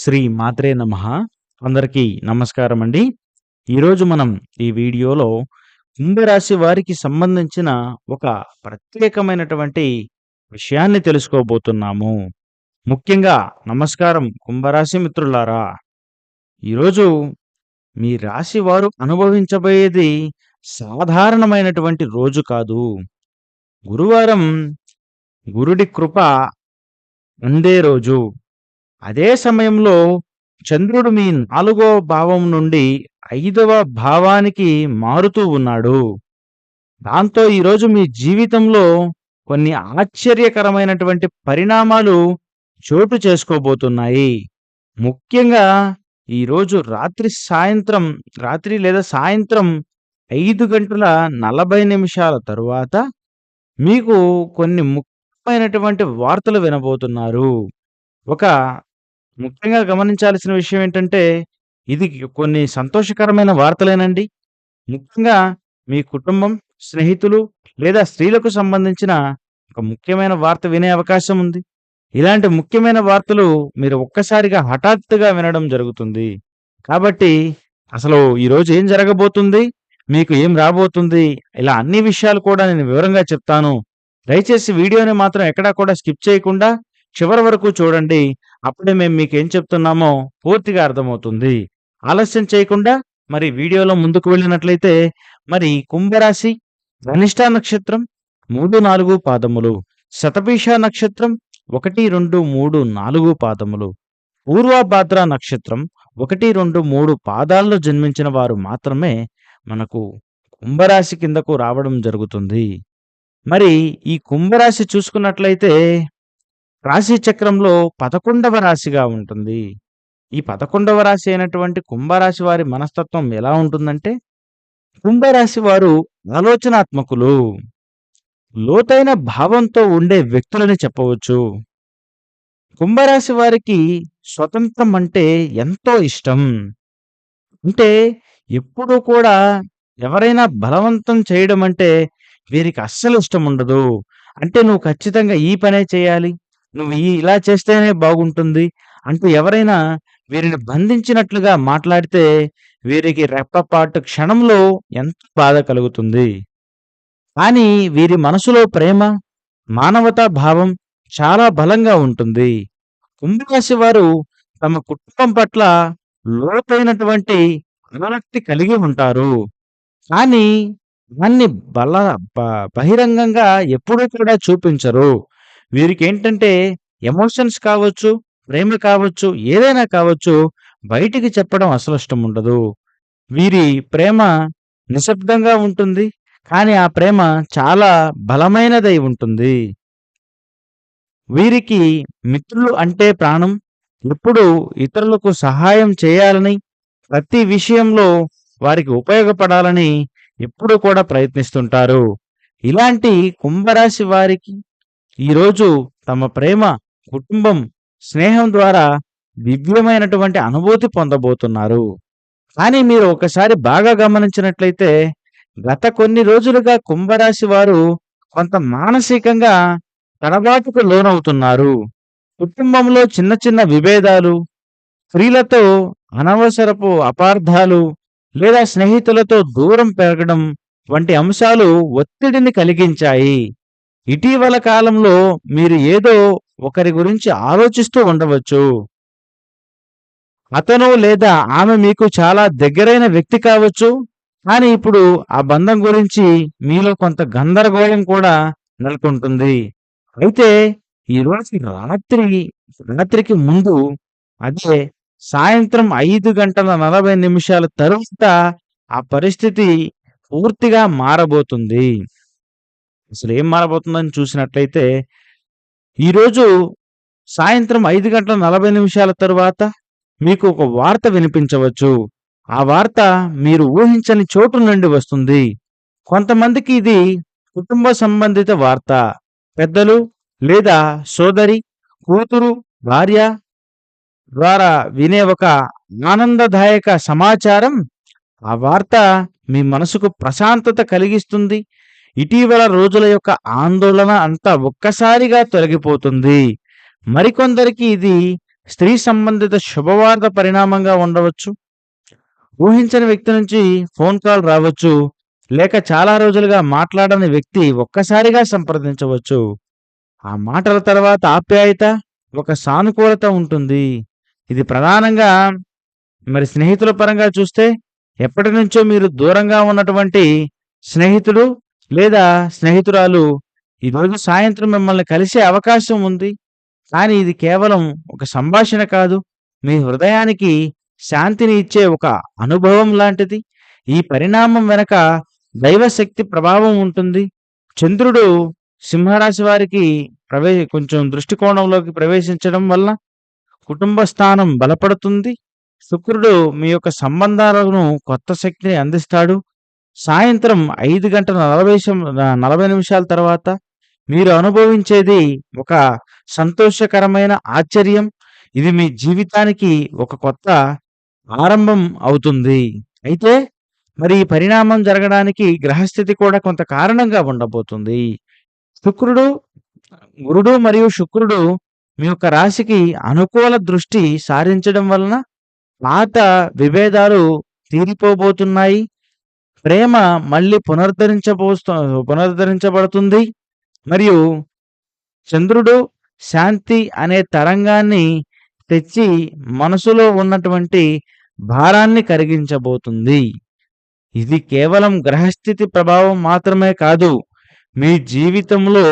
శ్రీ మాత్రే నమ. అందరికీ నమస్కారం అండి ఈరోజు మనం ఈ వీడియోలో కుంభరాశి వారికి సంబంధించిన ఒక ప్రత్యేకమైనటువంటి విషయాన్ని తెలుసుకోబోతున్నాము. ముఖ్యంగా నమస్కారం కుంభరాశి మిత్రులారా ఈరోజు మీ రాశి వారు అనుభవించబోయేది సాధారణమైనటువంటి రోజు కాదు. గురువారం గురుడి కృప అందే రోజు. అదే సమయంలో చంద్రుడు మీ నాలుగో భావం నుండి ఐదవ భావానికి మారుతూ ఉన్నాడు. దాంతో ఈరోజు మీ జీవితంలో కొన్ని ఆశ్చర్యకరమైనటువంటి పరిణామాలు చోటు చేసుకోబోతున్నాయి. ముఖ్యంగా ఈరోజు రాత్రి సాయంత్రం రాత్రి లేదా సాయంత్రం ఐదు గంటల నలభై నిమిషాల తరువాత మీకు కొన్ని ముఖ్యమైనటువంటి వార్తలు వినబోతున్నారు. ఒక ముఖ్యంగా గమనించాల్సిన విషయం ఏంటంటే ఇది కొన్ని సంతోషకరమైన వార్తలేనండి. ముఖ్యంగా మీ కుటుంబం స్నేహితులు లేదా స్త్రీలకు సంబంధించిన ఒక ముఖ్యమైన వార్త వినే అవకాశం ఉంది. ఇలాంటి ముఖ్యమైన వార్తలు మీరు ఒక్కసారిగా హఠాత్తుగా వినడం జరుగుతుంది. కాబట్టి అసలు ఈరోజు ఏం జరగబోతుంది మీకు ఏం రాబోతుంది ఇలా అన్ని విషయాలు కూడా నేను వివరంగా చెప్తాను. దయచేసి వీడియోని మాత్రం ఎక్కడా కూడా స్కిప్ చేయకుండా చివరి వరకు చూడండి. అప్పుడే మేము మీకు ఏం చెప్తున్నామో పూర్తిగా అర్థమవుతుంది. ఆలస్యం చేయకుండా మరి వీడియోలో ముందుకు వెళ్ళినట్లయితే మరి కుంభరాశి ధనిష్ట నక్షత్రం మూడు నాలుగు పాదములు శతపీష నక్షత్రం ఒకటి రెండు మూడు నాలుగు పాదములు పూర్వభాద్ర నక్షత్రం ఒకటి రెండు మూడు పాదాల్లో జన్మించిన వారు మాత్రమే మనకు కుంభరాశి కిందకు రావడం జరుగుతుంది. మరి ఈ కుంభరాశి చూసుకున్నట్లయితే రాశి చక్రంలో పదకొండవ రాశిగా ఉంటుంది. ఈ పదకొండవ రాశి అయినటువంటి కుంభరాశి వారి మనస్తత్వం ఎలా ఉంటుందంటే కుంభరాశి వారు ఆలోచనాత్మకులు. లోతైన భావంతో ఉండే వ్యక్తులని చెప్పవచ్చు. కుంభరాశి వారికి స్వతంత్రం అంటే ఎంతో ఇష్టం. అంటే ఎప్పుడూ కూడా ఎవరైనా బలవంతం చేయడం అంటే వీరికి అస్సలు ఇష్టం ఉండదు. అంటే నువ్వు ఖచ్చితంగా ఈ పనే చేయాలి. నువ్వు ఈ ఇలా చేస్తేనే బాగుంటుంది అంటూ ఎవరైనా వీరిని బంధించినట్లుగా మాట్లాడితే వీరికి రెప్పపాటు క్షణంలో ఎంత బాధ కలుగుతుంది. కానీ వీరి మనసులో ప్రేమ మానవతా భావం చాలా బలంగా ఉంటుంది. కుంభరాశి వారు తమ కుటుంబం పట్ల లోతైనటువంటి ఆసక్తి కలిగి ఉంటారు. కానీ దాన్ని బల బ- బహిరంగంగా ఎప్పుడూ కూడా చూపించరు. వీరికి ఏంటంటే ఎమోషన్స్ కావచ్చు ప్రేమ కావచ్చు ఏదైనా కావచ్చు బయటికి చెప్పడం అసలు ఇష్టం ఉండదు వీరి ప్రేమ నిశ్శబ్దంగా ఉంటుంది కానీ ఆ ప్రేమ చాలా బలమైనదై ఉంటుంది. వీరికి మిత్రులు అంటే ప్రాణం ఎప్పుడు ఇతరులకు సహాయం చేయాలని ప్రతి విషయంలో వారికి ఉపయోగపడాలని ఎప్పుడు కూడా ప్రయత్నిస్తుంటారు. ఇలాంటి కుంభరాశి వారికి ఈరోజు తమ ప్రేమ కుటుంబం స్నేహం ద్వారా దివ్యమైనటువంటి అనుభూతి పొందబోతున్నారు. కానీ మీరు ఒకసారి బాగా గమనించినట్లయితే గత కొన్ని రోజులుగా కుంభరాశి వారు కొంత మానసికంగా తడబాటుకు లోనవుతున్నారు. కుటుంబంలో చిన్న చిన్న విభేదాలు స్త్రీలతో అనవసరపు అపార్థాలు లేదా స్నేహితులతో దూరం పెరగడం వంటి అంశాలు ఒత్తిడిని కలిగించాయి. ఇటీవల కాలంలో మీరు ఏదో ఒకరి గురించి ఆలోచిస్తూ ఉండవచ్చు. అతను లేదా ఆమె మీకు చాలా దగ్గరైన వ్యక్తి కావచ్చు. కానీ ఇప్పుడు ఆ బంధం గురించి మీలో కొంత గందరగోళం కూడా నెలకొంటుంది. అయితే ఈరోజు రాత్రి రాత్రికి ముందు అదే సాయంత్రం ఐదు గంటల నలభై నిమిషాల తరువాత ఆ పరిస్థితి పూర్తిగా మారబోతుంది. అసలు ఏం మారబోతుందని చూసినట్లయితే ఈరోజు సాయంత్రం ఐదు గంటల నలభై నిమిషాల తరువాత మీకు ఒక వార్త వినిపించవచ్చు. ఆ వార్త మీరు ఊహించని చోటు నుండి వస్తుంది. కొంతమందికి ఇది కుటుంబ సంబంధిత వార్త. పెద్దలు లేదా సోదరి కూతురు భార్య ద్వారా వినే ఒక ఆనందదాయక సమాచారం ఆ వార్త మీ మనసుకు ప్రశాంతత కలిగిస్తుంది ఇటీవల రోజుల యొక్క ఆందోళన అంతా ఒక్కసారిగా తొలగిపోతుంది. మరికొందరికి ఇది స్త్రీ సంబంధిత శుభవార్త పరిణామంగా ఉండవచ్చు. ఊహించని వ్యక్తి నుంచి ఫోన్ కాల్ రావచ్చు. లేక చాలా రోజులుగా మాట్లాడని వ్యక్తి ఒక్కసారిగా సంప్రదించవచ్చు. ఆ మాటల తర్వాత ఆప్యాయత ఒక సానుకూలత ఉంటుంది. ఇది ప్రధానంగా మరి స్నేహితుల పరంగా చూస్తే ఎప్పటి నుంచో మీరు దూరంగా ఉన్నటువంటి స్నేహితుడు లేదా స్నేహితురాలు ఈరోజు సాయంత్రం మిమ్మల్ని కలిసే అవకాశం ఉంది. కానీ ఇది కేవలం ఒక సంభాషణ కాదు. మీ హృదయానికి శాంతిని ఇచ్చే ఒక అనుభవం లాంటిది. ఈ పరిణామం వెనక దైవశక్తి ప్రభావం ఉంటుంది. చంద్రుడు సింహరాశి వారికి ప్రవే కొంచెం దృష్టికోణంలోకి ప్రవేశించడం వల్ల కుటుంబ స్థానం బలపడుతుంది. శుక్రుడు మీ యొక్క సంబంధాలను కొత్త శక్తిని అందిస్తాడు. సాయంత్రం ఐదు గంటల నలభై నలభై నిమిషాల తర్వాత మీరు అనుభవించేది ఒక సంతోషకరమైన ఆశ్చర్యం. ఇది మీ జీవితానికి ఒక కొత్త ఆరంభం అవుతుంది. అయితే మరి ఈ పరిణామం జరగడానికి గ్రహస్థితి కూడా కొంత కారణంగా ఉండబోతుంది. శుక్రుడు గురుడు మరియు శుక్రుడు మీ యొక్క రాశికి అనుకూల దృష్టి సారించడం వలన పాత విభేదాలు తీరిపోబోతున్నాయి. ప్రేమ మళ్ళీ పునరుద్ధరించబోస్తు పునరుద్ధరించబడుతుంది. మరియు చంద్రుడు శాంతి అనే తరంగాన్ని తెచ్చి మనసులో ఉన్నటువంటి భారాన్ని కరిగించబోతుంది. ఇది కేవలం గ్రహస్థితి ప్రభావం మాత్రమే కాదు. మీ జీవితంలో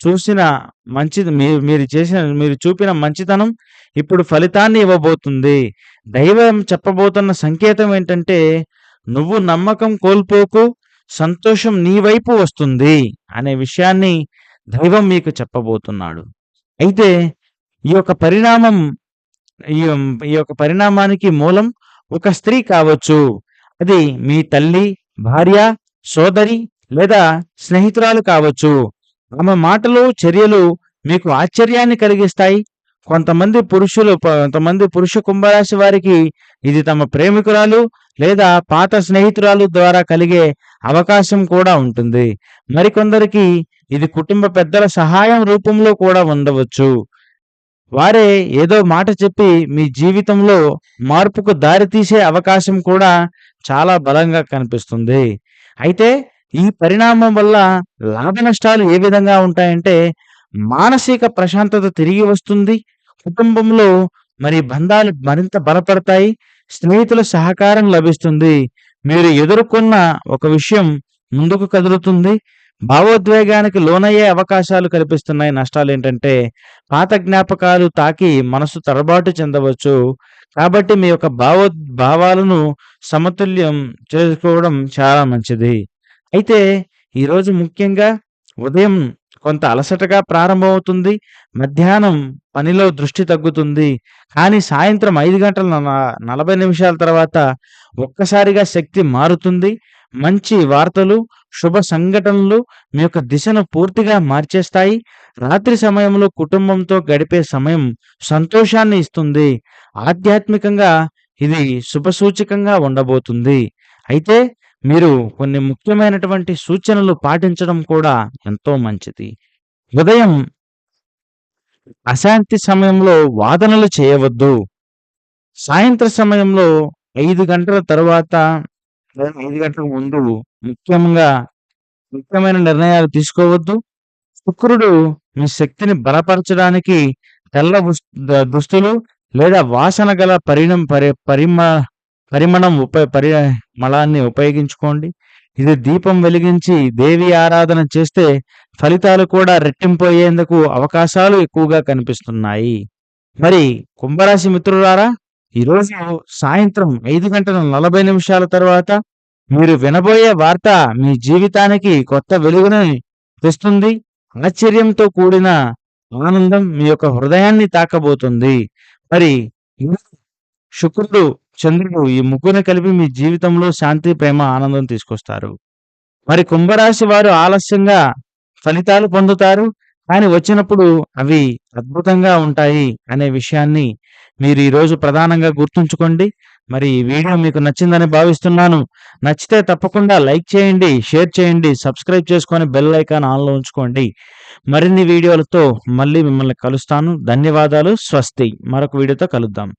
చూసిన మంచి మీరు చేసిన మీరు చూపిన మంచితనం ఇప్పుడు ఫలితాన్ని ఇవ్వబోతుంది. దైవం చెప్పబోతున్న సంకేతం ఏంటంటే నువ్వు నమ్మకం కోల్పోకు సంతోషం నీ వైపు వస్తుంది అనే విషయాన్ని దైవం మీకు చెప్పబోతున్నాడు. అయితే ఈ యొక్క పరిణామం ఈ ఈ యొక్క పరిణామానికి మూలం ఒక స్త్రీ కావచ్చు. అది మీ తల్లి భార్య సోదరి లేదా స్నేహితురాలు కావచ్చు. ఆమె మాటలు చర్యలు మీకు ఆశ్చర్యాన్ని కలిగిస్తాయి కొంతమంది పురుషులు కొంతమంది పురుష కుంభరాశి వారికి ఇది తమ ప్రేమికురాలు లేదా పాత స్నేహితురాలు ద్వారా కలిగే అవకాశం కూడా ఉంటుంది. మరికొందరికి ఇది కుటుంబ పెద్దల సహాయం రూపంలో కూడా ఉండవచ్చు. వారే ఏదో మాట చెప్పి మీ జీవితంలో మార్పుకు దారితీసే అవకాశం కూడా చాలా బలంగా కనిపిస్తుంది. అయితే ఈ పరిణామం వల్ల లాభ నష్టాలు ఏ విధంగా ఉంటాయంటే మానసిక ప్రశాంతత తిరిగి వస్తుంది కుటుంబంలో మరి బంధాలు మరింత బలపడతాయి స్నేహితుల సహకారం లభిస్తుంది. మీరు ఎదుర్కొన్న ఒక విషయం ముందుకు కదులుతుంది. భావోద్వేగానికి లోనయ్యే అవకాశాలు కల్పిస్తున్నాయి. నష్టాలు ఏంటంటే పాత జ్ఞాపకాలు తాకి మనసు తరబాటు చెందవచ్చు. కాబట్టి మీ యొక్క భావో భావాలను సమతుల్యం చేసుకోవడం చాలా మంచిది. అయితే ఈరోజు ముఖ్యంగా ఉదయం కొంత అలసటగా ప్రారంభమవుతుంది. మధ్యాహ్నం పనిలో దృష్టి తగ్గుతుంది. కానీ సాయంత్రం ఐదు గంటల నలభై నిమిషాల తర్వాత ఒక్కసారిగా శక్తి మారుతుంది. మంచి వార్తలు శుభ సంఘటనలు మీ యొక్క దిశను పూర్తిగా మార్చేస్తాయి. రాత్రి సమయంలో కుటుంబంతో గడిపే సమయం సంతోషాన్ని ఇస్తుంది. ఆధ్యాత్మికంగా ఇది శుభసూచకంగా ఉండబోతుంది. అయితే మీరు కొన్ని ముఖ్యమైనటువంటి సూచనలు పాటించడం కూడా ఎంతో మంచిది. ఉదయం అశాంతి సమయంలో వాదనలు చేయవద్దు. సాయంత్ర సమయంలో ఐదు గంటల తర్వాత ఐదు గంటల ముందు ముఖ్యంగా ముఖ్యమైన నిర్ణయాలు తీసుకోవద్దు. శుక్రుడు మీ శక్తిని బలపరచడానికి తెల్ల దుస్తులు లేదా వాసన గల పరిణం పరి పరిమ పరిమళం ఉప పరిమళాన్ని ఉపయోగించుకోండి. ఇది దీపం వెలిగించి దేవి ఆరాధన చేస్తే ఫలితాలు కూడా రెట్టింపోయేందుకు అవకాశాలు ఎక్కువగా కనిపిస్తున్నాయి. మరి కుంభరాశి మిత్రులారా ఈరోజు సాయంత్రం ఐదు గంటల నలభై నిమిషాల తర్వాత మీరు వినబోయే వార్త మీ జీవితానికి కొత్త వెలుగును తెస్తుంది. ఆశ్చర్యంతో కూడిన ఆనందం మీ యొక్క హృదయాన్ని తాకబోతుంది. మరి శుక్రుడు చంద్రుడు ఈ ముగ్గురు కలిపి మీ జీవితంలో శాంతి ప్రేమ ఆనందం తీసుకొస్తారు. మరి కుంభరాశి వారు ఆలస్యంగా ఫలితాలు పొందుతారు. కానీ వచ్చినప్పుడు అవి అద్భుతంగా ఉంటాయి అనే విషయాన్ని మీరు ఈరోజు ప్రధానంగా గుర్తుంచుకోండి. మరి ఈ వీడియో మీకు నచ్చిందని భావిస్తున్నాను. నచ్చితే తప్పకుండా లైక్ చేయండి షేర్ చేయండి సబ్స్క్రైబ్ చేసుకొని బెల్ ఐకాన్ ఆన్లో ఉంచుకోండి. మరిన్ని వీడియోలతో మళ్ళీ మిమ్మల్ని కలుస్తాను. ధన్యవాదాలు స్వస్తి. మరొక వీడియోతో కలుద్దాం.